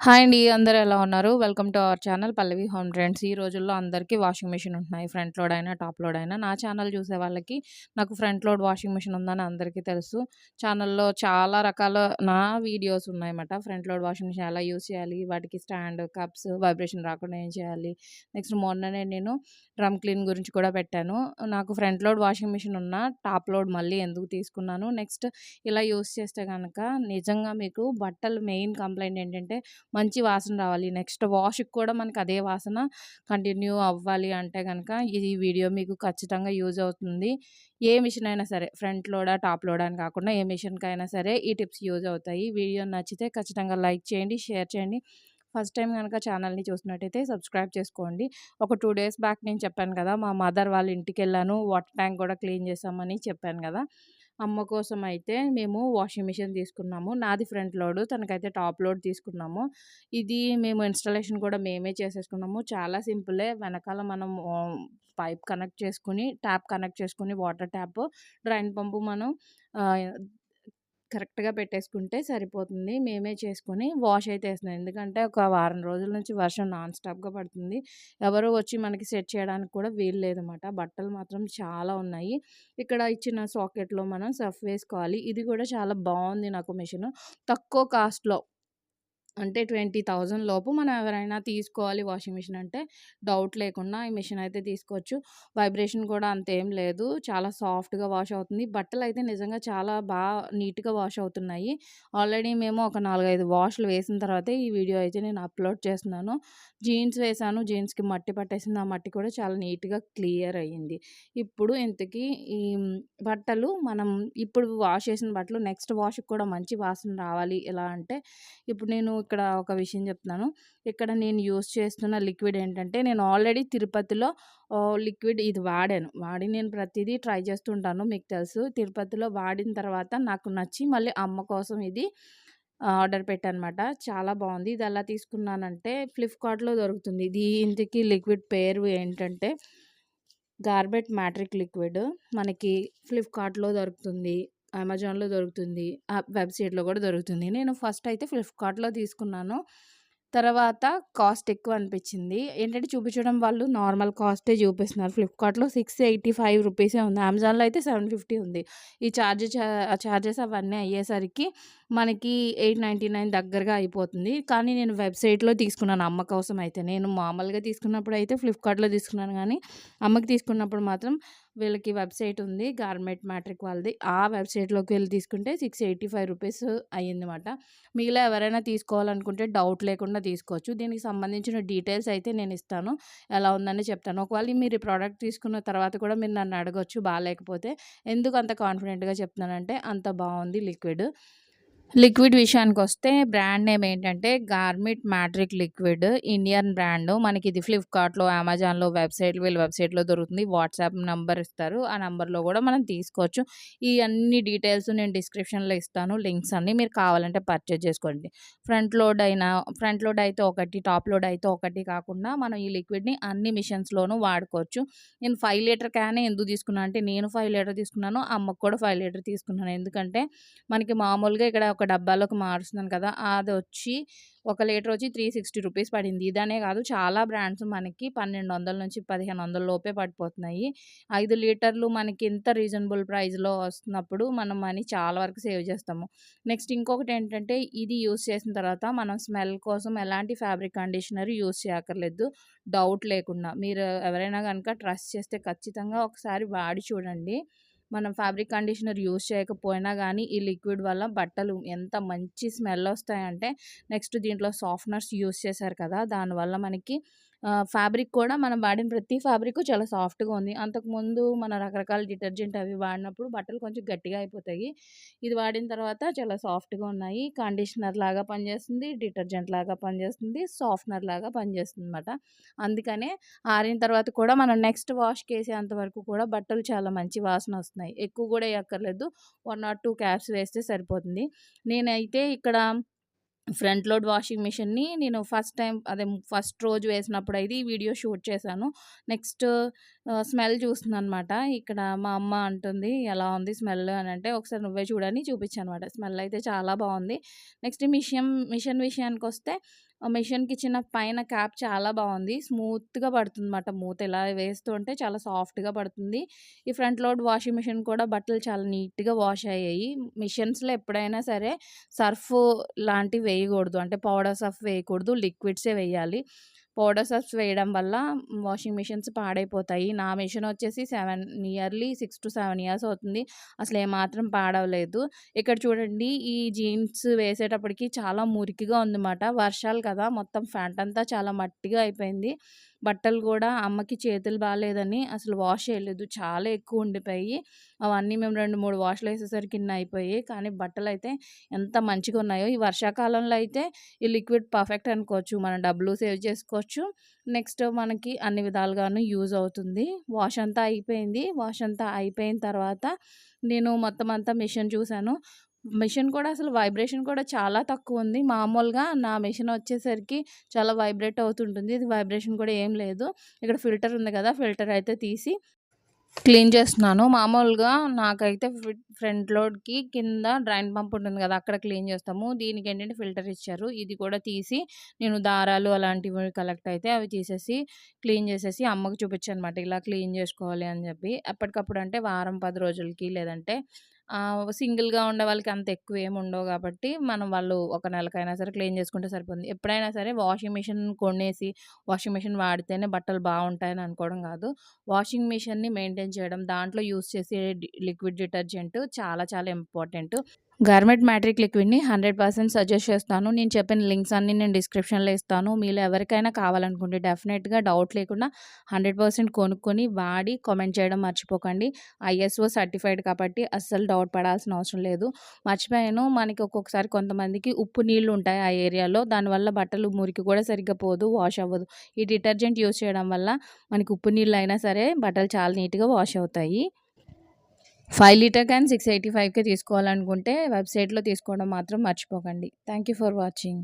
Hi అండి. అందరూ ఎలా ఉన్నారు? Welcome to our channel Pallavi home trends. ఈ రోజుల్లో అందరికీ వాషింగ్ మిషన్ ఉంటున్నాయి. ఫ్రంట్ లోడ్ అయినా, టాప్ లోడ్ అయినా. నా ఛానల్ చూసే వాళ్ళకి నాకు ఫ్రంట్ లోడ్ వాషింగ్ మిషన్ ఉందని అందరికీ తెలుసు. ఛానల్‌లో చాలా రకాల నా వీడియోస్ ఉన్నాయన్నమాట. ఫ్రంట్ లోడ్ వాషింగ్ మిషన్ ఎలా యూస్ చేయాలి? వాటికి స్టాండ్, కప్స్, వైబ్రేషన్ రాకుండా ఏం చేయాలి? నెక్స్ట్ మొన్ననే నేను డ్రమ్ క్లీన్ గురించి కూడా పెట్టాను. నాకు ఫ్రంట్ లోడ్ వాషింగ్ మిషన్ ఉన్న టాప్ లోడ్ మళ్ళీ ఎందుకు తీసుకున్నాను? నెక్స్ట్ ఇలా యూస్ చేస్తే కనుక నిజంగా మీకు బట్టలు మెయిన్ కంప్లైంట్ ఏంటంటే మంచి వాసన రావాలి. నెక్స్ట్ వాష్‌కి కూడా మనకి అదే వాసన కంటిన్యూ అవ్వాలి అంటే కనుక ఈ వీడియో మీకు ఖచ్చితంగా యూజ్ అవుతుంది. ఏ మిషన్ అయినా సరే ఫ్రంట్ లోడా, టాప్ లోడా అని కాకుండా ఏ మిషన్‌కైనా సరే ఈ టిప్స్ యూజ్ అవుతాయి. వీడియో నచ్చితే ఖచ్చితంగా లైక్ చేయండి, షేర్ చేయండి. ఫస్ట్ టైం కనుక ఛానల్‌ని చూసినట్టయితే సబ్స్క్రైబ్ చేసుకోండి. ఒక టూ డేస్ బ్యాక్ నేను చెప్పాను కదా! మా మదర్ వాళ్ళ ఇంటికెళ్ళాను. వాటర్ ట్యాంక్ కూడా క్లీన్ చేసామని చెప్పాను కదా! అమ్మ కోసం అయితే మేము వాషింగ్ మిషన్ తీసుకున్నాము. నాది ఫ్రంట్ లోడ్. తనకైతే టాప్ లోడ్ తీసుకున్నాము. ఇది మేము ఇన్‌స్టాలేషన్ కూడా మేమే చేసేసుకున్నాము. చాలా సింపులే. వెనకాల మనం పైప్ కనెక్ట్ చేసుకొని, ట్యాప్ కనెక్ట్ చేసుకుని వాటర్ ట్యాప్, డ్రైన్ పంపు మనం కరెక్ట్‌గా పెట్టేసుకుంటే సరిపోతుంది. మేమే చేసుకొని వాష్ అయితే వేస్తున్నాం ఎందుకంటే ఒక వారం రోజుల నుంచి వర్షం నాన్ స్టాప్‌గా పడుతుంది. ఎవరు వచ్చి మనకి సెట్ చేయడానికి కూడా వీలు లేదన్నమాట. బట్టలు మాత్రం చాలా ఉన్నాయి. ఇక్కడ ఇచ్చిన సాకెట్‌లో మనం సర్ఫ్ వేసుకోవాలి. ఇది కూడా చాలా బాగుంది నాకు మిషన్ తక్కువ కాస్ట్‌లో అంటే 20,000 లోపు మనం ఎవరైనా తీసుకోవాలి వాషింగ్ మిషన్ అంటే డౌట్ లేకుండా ఈ మిషన్ అయితే తీసుకోవచ్చు. వైబ్రేషన్ కూడా అంతేం లేదు. చాలా సాఫ్ట్‌గా వాష్ అవుతుంది. బట్టలు అయితే నిజంగా చాలా బాగా నీట్‌గా వాష్ అవుతున్నాయి. ఆల్రెడీ మేము ఒక 4, 5 వాష్‌లు వేసిన తర్వాతే ఈ వీడియో అయితే నేను అప్‌లోడ్ చేస్తున్నాను. జీన్స్ వేసాను జీన్స్‌కి మట్టి పట్టేసింది. ఆ మట్టి కూడా చాలా నీట్‌గా క్లియర్ అయ్యింది. ఇప్పుడు ఇంతకీ ఈ బట్టలు మనం ఇప్పుడు వాష్ చేసిన బట్టలు నెక్స్ట్ వాష్‌కి కూడా మంచి వాసన రావాలి ఎలా అంటే ఇప్పుడు నేను ఇక్కడ ఒక విషయం చెప్తున్నాను. ఇక్కడ నేను యూస్ చేస్తున్న లిక్విడ్ ఏంటంటే నేను ఆల్రెడీ తిరుపతిలో లిక్విడ్ ఇది వాడాను. వాడి నేను ప్రతిదీ ట్రై చేస్తుంటాను మీకు తెలుసు. తిరుపతిలో వాడిన తర్వాత నాకు నచ్చి మళ్ళీ అమ్మ కోసం ఇది ఆర్డర్ పెట్టానన్నమాట. చాలా బాగుంది ఇది ఎలా తీసుకున్నానంటే ఫ్లిప్‌కార్ట్‌లో దొరుకుతుంది. దీనికి లిక్విడ్ పేరు ఏంటంటే గార్బెట్ మ్యాట్రిక్ లిక్విడ్. మనకి ఫ్లిప్‌కార్ట్‌లో దొరుకుతుంది. అమెజాన్‌లో దొరుకుతుంది. ఆ వెబ్‌సైట్‌లో కూడా దొరుకుతుంది. నేను ఫస్ట్ అయితే ఫ్లిప్‌కార్ట్‌లో తీసుకున్నాను. తర్వాత కాస్ట్ ఎక్కువ అనిపించింది. ఏంటంటే చూపించడం వాళ్ళు నార్మల్ కాస్టే చూపిస్తున్నారు. ఫ్లిప్‌కార్ట్‌లో 685 రూపీసే ఉంది. అమెజాన్‌లో అయితే 750 ఉంది. ఈ ఛార్జ్ చా చార్జెస్ అవన్నీ అయ్యేసరికి మనకి 899 దగ్గరగా అయిపోతుంది. కానీ నేను వెబ్‌సైట్‌లో తీసుకున్నాను అమ్మ కోసం అయితే. నేను మామూలుగా తీసుకున్నప్పుడు అయితే ఫ్లిప్‌కార్ట్‌లో తీసుకున్నాను కానీ అమ్మకి తీసుకున్నప్పుడు మాత్రం వీళ్ళకి వెబ్‌సైట్ ఉంది. గార్మెంట్ మ్యాట్రిక్ వాళ్ళది. ఆ వెబ్‌సైట్‌లోకి వెళ్ళి తీసుకుంటే 685 రూపీస్ అయ్యిందన్నమాట. మిగిలిన ఎవరైనా తీసుకోవాలనుకుంటే డౌట్ లేకుండా తీసుకోవచ్చు. దీనికి సంబంధించిన డీటెయిల్స్ అయితే నేను ఇస్తాను. ఎలా ఉందని చెప్తాను. ఒకవేళ మీరు ఈ ప్రోడక్ట్ తీసుకున్న తర్వాత కూడా మీరు నన్ను అడగొచ్చు బాగాలేకపోతే ఎందుకు అంత కాన్ఫిడెంట్‌గా చెప్తున్నానంటే అంత బాగుంది లిక్విడ్. లిక్విడ్ విషయానికి వస్తే బ్రాండ్ నేమ్ ఏంటంటే గార్మిట్ మ్యాట్రిక్ లిక్విడ్. Indian brand. మనకి ఇది ఫ్లిప్‌కార్ట్‌లో, అమెజాన్‌లో వెబ్‌సైట్ వీళ్ళ వెబ్‌సైట్‌లో దొరుకుతుంది. వాట్సాప్ నంబర్ ఇస్తారు. ఆ నంబర్‌లో కూడా మనం తీసుకోవచ్చు. ఈ అన్ని డీటెయిల్స్ నేను డిస్క్రిప్షన్‌లో ఇస్తాను. లింక్స్ అన్నీ మీరు కావాలంటే పర్చేజ్ చేసుకోండి. ఫ్రంట్ లోడ్ అయినా ఫ్రంట్ లోడ్ అయితే ఒకటి, టాప్ లోడ్ అయితే ఒకటి కాకుండా మనం ఈ లిక్విడ్‌ని అన్ని మిషన్స్‌లోనూ వాడుకోవచ్చు. నేను ఫైవ్ లీటర్ క్యానే ఎందుకు తీసుకున్నాను అంటే నేను ఫైవ్ లీటర్ తీసుకున్నాను. అమ్మకు కూడా ఫైవ్ లీటర్ తీసుకున్నాను. ఎందుకంటే మనకి మామూలుగా ఇక్కడ ఒక డబ్బాలోకి మారుస్తున్నాను కదా! అది వచ్చి ఒక లీటర్ వచ్చి 360 రూపీస్ పడింది. ఇదనే కాదు చాలా బ్రాండ్స్ మనకి 1200 నుంచి 1500 లోపే పడిపోతున్నాయి. ఐదు లీటర్లు మనకి ఇంత రీజనబుల్ ప్రైస్‌లో వస్తున్నప్పుడు మనం మనీ చాలా వరకు సేవ్ చేస్తాము. నెక్స్ట్ ఇంకొకటి ఏంటంటే ఇది యూజ్ చేసిన తర్వాత మనం స్మెల్ కోసం ఎలాంటి ఫ్యాబ్రిక్ కండిషనర్ యూస్ చేయక్కర్లేదు. డౌట్ లేకుండా. మీరు ఎవరైనా కనుక ట్రస్ట్ చేస్తే ఖచ్చితంగా ఒకసారి వాడి చూడండి. మనం ఫ్యాబ్రిక్ కండిషనర్ యూజ్ చేయకపోయినా కానీ ఈ లిక్విడ్ వల్ల బట్టలు ఎంత మంచి స్మెల్ వస్తాయంటే నెక్స్ట్ దీంట్లో సాఫ్ట్‌నర్స్ యూజ్ చేశారు కదా! దానివల్ల మనకి ఫ్యాబ్రిక్ కూడా మనం వాడిన ప్రతి ఫ్యాబ్రిక్ చాలా సాఫ్ట్‌గా ఉంది. అంతకుముందు మన రకరకాల డిటర్జెంట్ అవి వాడినప్పుడు బట్టలు కొంచెం గట్టిగా అయిపోతాయి. ఇది వాడిన తర్వాత చాలా సాఫ్ట్‌గా ఉన్నాయి. కండిషనర్ లాగా పనిచేస్తుంది. డిటర్జెంట్ లాగా పనిచేస్తుంది. సాఫ్ట్‌నర్ లాగా పనిచేస్తుంది అనమాట అందుకనే ఆరిన తర్వాత కూడా మనం నెక్స్ట్ వాష్‌కేసేంత వరకు కూడా బట్టలు చాలా మంచి వాసన వస్తున్నాయి. ఎక్కువ కూడా ఎక్కర్లేదు వన్ ఆర్ టూ క్యాప్స్ వేస్తే సరిపోతుంది. నేనైతే ఇక్కడ ఫ్రంట్ లోడ్ వాషింగ్ మిషన్‌ని నేను ఫస్ట్ టైం అదే ఫస్ట్ రోజు వేసినప్పుడైతే ఈ వీడియో షూట్ చేశాను. నెక్స్ట్ స్మెల్ స్మెల్ చూస్తుందనమాట. ఇక్కడ మా అమ్మ అంటుంది, "ఎలా ఉంది స్మెల్" అని అంటే "ఒకసారి నువ్వే చూడని" చూపించానమాట. స్మెల్ అయితే చాలా బాగుంది నెక్స్ట్ మిషన్ మిషన్ విషయానికి వస్తే మిషన్‌కి ఇచ్చిన పైన క్యాప్ చాలా బాగుంది స్మూత్‌గా పడుతుందన్నమాట మూత ఇలా వేస్తూ ఉంటే చాలా సాఫ్ట్‌గా పడుతుంది. ఈ ఫ్రంట్ లోడ్ వాషింగ్ మిషన్ కూడా బట్టలు చాలా నీట్‌గా వాష్ అయ్యాయి. మిషన్స్‌లో ఎప్పుడైనా సరే సర్ఫ్ లాంటివి వేయకూడదు. అంటే పౌడర్ సర్ఫ్ వేయకూడదు. లిక్విడ్సే వేయాలి. పౌడర్ సర్ఫ్స్ వేయడం వల్ల వాషింగ్ మిషన్స్ పాడైపోతాయి. నా మిషన్ వచ్చేసి 7 నియర్లీ 6-7 ఇయర్స్ అవుతుంది. అసలు ఏమాత్రం పాడవలేదు. ఇక్కడ చూడండి ఈ జీన్స్ వేసేటప్పటికి చాలా మురికిగా ఉందన్నమాట. వర్షాలు కదా! మొత్తం ఫ్యాంట్ అంతా చాలా మట్టిగా అయిపోయింది. బట్టలు కూడా అమ్మకి చేతులు బాగాలేదని అసలు వాష్ చేయలేదు. చాలా ఎక్కువ ఉండిపోయి అవన్నీ మేము 2, 3 వాష్‌లు వేసేసరికి ఇన్ని అయిపోయాయి. కానీ బట్టలైతే ఎంత మంచిగా ఉన్నాయో. ఈ వర్షాకాలంలో అయితే ఈ లిక్విడ్ పర్ఫెక్ట్ అనుకోవచ్చు. మనం డబ్బులు సేవ్ చేసుకోవచ్చు. నెక్స్ట్ మనకి అన్ని విధాలుగాను యూజ్ అవుతుంది. వాష్ అంతా అయిపోయింది. వాష్ అంతా అయిపోయిన తర్వాత నేను మొత్తం అంతా మిషన్ చూశాను మిషన్ కూడా అసలు వైబ్రేషన్ కూడా చాలా తక్కువ ఉంది మామూలుగా నా మిషన్ వచ్చేసరికి చాలా వైబ్రేట్ అవుతుంటుంది. ఇది వైబ్రేషన్ కూడా ఏం లేదు. ఇక్కడ ఫిల్టర్ ఉంది కదా! ఫిల్టర్ అయితే తీసి క్లీన్ చేస్తున్నాను. మామూలుగా నాకైతే ఫ్రంట్ లోడ్‌కి కింద డ్రైన్ పంప్ ఉంటుంది కదా! అక్కడ క్లీన్ చేస్తాము. దీనికేంటంటే ఫిల్టర్ ఇచ్చారు. ఇది కూడా తీసి నేను దారాలు అలాంటివి కలెక్ట్ అయితే అవి తీసేసి క్లీన్ చేసేసి అమ్మకి చూపించానన్నమాట. ఇలా క్లీన్ చేసుకోవాలి అని చెప్పి. ఎప్పటికప్పుడు అంటే వారం, పది రోజులకి లేదంటే ఆహ్, సింగిల్‌గా ఉండే వాళ్ళకి అంత ఎక్కువ ఏమి ఉండవు కాబట్టి మనం వాళ్ళు ఒక నెలకైనా సరే క్లీన్ చేసుకుంటే సరిపోతుంది. ఎప్పుడైనా సరే వాషింగ్ మిషన్ కొనేసి వాషింగ్ మిషన్ వాడితేనే బట్టలు బావుంటాయని అనుకోవడం కాదు. వాషింగ్ మిషన్‌ని మెయింటైన్ చేయడం, దాంట్లో యూజ్ చేసే డి లిక్విడ్ డిటర్జెంట్ చాలా చాలా ఇంపార్టెంట్. గార్మెంట్ మ్యాట్రిక్ లిక్విడ్‌ని 100% సజెస్ట్ చేస్తాను. నేను చెప్పిన లింక్స్ అన్నీ నేను డిస్క్రిప్షన్‌లో ఇస్తాను. మీలో ఎవరికైనా కావాలనుకుంటే డెఫినెట్గా డౌట్ లేకుండా 100% కొనుక్కొని వాడి కామెంట్ చేయడం మర్చిపోకండి. ఐఎస్ఓ సర్టిఫైడ్ కాబట్టి అస్సలు డౌట్ పడాల్సిన అవసరం లేదు. మర్చిపోయాను మనకి ఒక్కొక్కసారి కొంతమందికి ఉప్పు నీళ్ళు ఉంటాయి ఆ ఏరియాలో. దానివల్ల బట్టలు మురికి కూడా సరిగ్గా పోదు. వాష్ అవ్వదు. ఈ డిటర్జెంట్ యూజ్ చేయడం వల్ల మనకి ఉప్పు నీళ్ళు అయినా సరే బట్టలు చాలా నీట్‌గా వాష్ అవుతాయి. ఫైవ్ లీటర్ క్యాన్ 685కే తీసుకోవాలనుకుంటే వెబ్‌సైట్‌లో తీసుకోవడం మాత్రం మర్చిపోకండి. Thank you for watching.